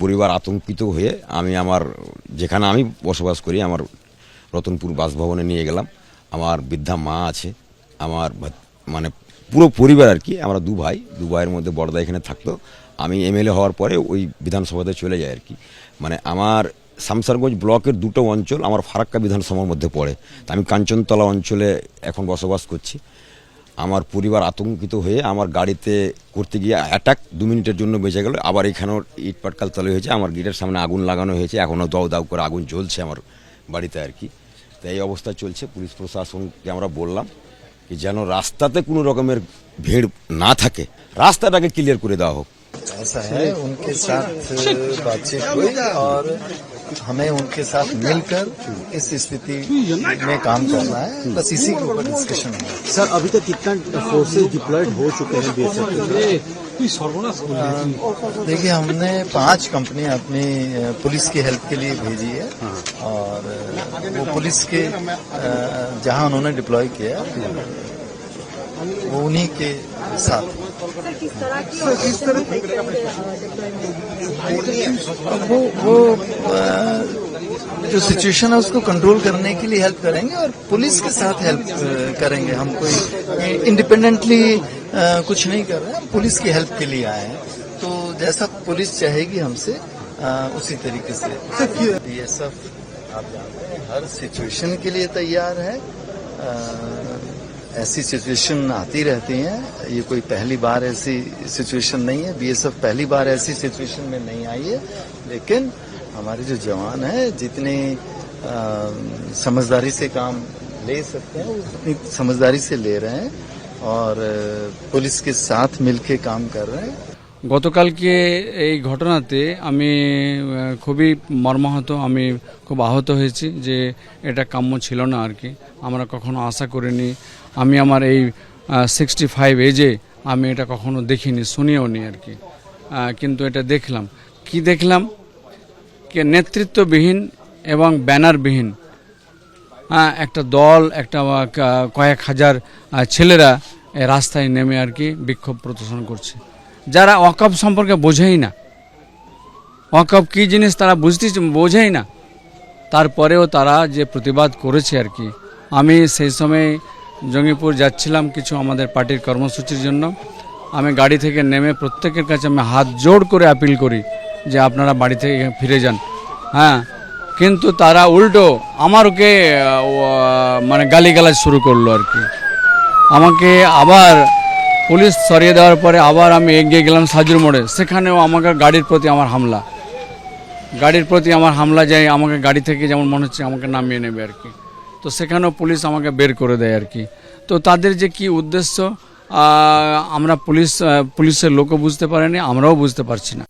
পরিবার আতঙ্কিত হয়ে আমি আমার, যেখানে আমি বসবাস করি, আমার রতনপুর বাসভবনে নিয়ে গেলাম। আমার বৃদ্ধা মা আছে, আমার মানে পুরো পরিবার আর কি, আমরা দু ভাই, দু ভাইয়ের মধ্যে বড়দা এখানে থাকতো। আমি এমএলএ হওয়ার পরে ওই বিধানসভাতে চলে যাই আর কি। মানে আমার শামসারগঞ্জ ব্লকের দুটো অঞ্চল আমার ফারাক্কা বিধানসভার মধ্যে পড়ে। তা আমি কাঞ্চনতলা অঞ্চলে এখন বসবাস করছি। আমার পরিবার আতঙ্কিত হয়ে আমার গাড়িতে করতে গিয়ে অ্যাটাক দু মিনিটের জন্য বেঁচে গেল আবার এখানেও ইট পাটকাল তলে হয়েছে আমার গেটের সামনে আগুন লাগানো হয়েছে এখনও দাউ দাউ করে আগুন জ্বলছে আমার বাড়িতে আর কি তো এই অবস্থা চলছে পুলিশ প্রশাসনকে আমরা বললাম কি যেন রাস্তাতে কোনো রকমের ভিড় না থাকে রাস্তাটাকে ক্লিয়ার করে দেওয়া হোক ऐसा है उनके साथ बातचीत हुई और हमें उनके साथ मिलकर इस स्थिति में काम करना है। बस इसी के ऊपर डिस्कशन हुआ सर अभी तक कितना फोर्सेस डिप्लॉयड हो चुके हैं बीएसएफ देखिए हमने पाँच कंपनी अपनी पुलिस की हेल्प के लिए भेजी है। और वो पुलिस के जहाँ उन्होंने डिप्लॉय किया वो उन्हीं के साथ। वो वो जो सिचुएशन है उसको कंट्रोल करने के लिए हेल्प करेंगे और पुलिस के साथ हेल्प करेंगे हम। कोई इंडिपेंडेंटली कुछ नहीं कर रहे हैं पुलिस की हेल्प के लिए आए हैं। तो जैसा पुलिस चाहेगी हमसे उसी तरीके से। बीएसएफ आप जानते हैं हर सिचुएशन के लिए तैयार है। ऐसी सिचुएशन आती रहती हैं। ये कोई पहली बार ऐसी सिचुएशन नहीं है। बीएसएफ पहली बार ऐसी सिचुएशन में नहीं आई है। लेकिन हमारे जो जवान हैं, जितनी समझदारी से काम ले सकते हैं उतनी समझदारी से ले रहे हैं और पुलिस के साथ मिलके काम कर रहे हैं। গতকালকে এই ঘটনাতে আমি খুবই মর্মাহত, আমি খুব আহত হয়েছি যে এটা কাম্য ছিল না আর কি। আমরা কখনো আশা করিনি। আমি আমার এই সিক্সটি ফাইভ এজে আমি এটা কখনো দেখিনি, শুনিও নি আর কি। কিন্তু এটা দেখলাম। কি দেখলাম? কে নেতৃত্ববিহীন এবং ব্যানারবিহীন। হ্যাঁ একটা দল, একটা কয়েক হাজার ছেলেরা রাস্তায় নেমে আর কি বিক্ষোভ প্রদর্শন করছে। যারা অকপ সম্পর্কে বোঝেই না। অকপ কী জিনিস তারা বুঝতে বোঝেই না। তারপরেও তারা যে প্রতিবাদ করেছে আর কি। আমি সেই সময় জঙ্গিপুর যাচ্ছিলাম কিছু আমাদের পার্টির কর্মসূচির জন্য। আমি গাড়ি থেকে নেমে প্রত্যেকের কাছে আমি হাত জোড় করে আপিল করি যে আপনারা বাড়ি থেকে ফিরে যান। হ্যাঁ কিন্তু তারা উল্টো আমার ওকে মানে গালিগালাজ শুরু করল আর কি। আমাকে আবার পুলিশ সরিয়ে দেওয়ার পরে আবার আমি এগিয়ে গেলাম সাজুর মোড়ে। সেখানেও আমাকে গাড়ির প্রতি আমার হামলা। গাড়ির প্রতি আমার হামলা যায়, আমাকে গাড়ি থেকে যেমন মনে হচ্ছে আমাকে নামিয়ে নেবে আর কি। তো সেখানেও পুলিশ আমাকে বের করে দেয় আর কি। তো তাদের যে কি উদ্দেশ্য আমরা পুলিশ পুলিশের লোকও বুঝতে পারেনি, আমরাও বুঝতে পারছি না।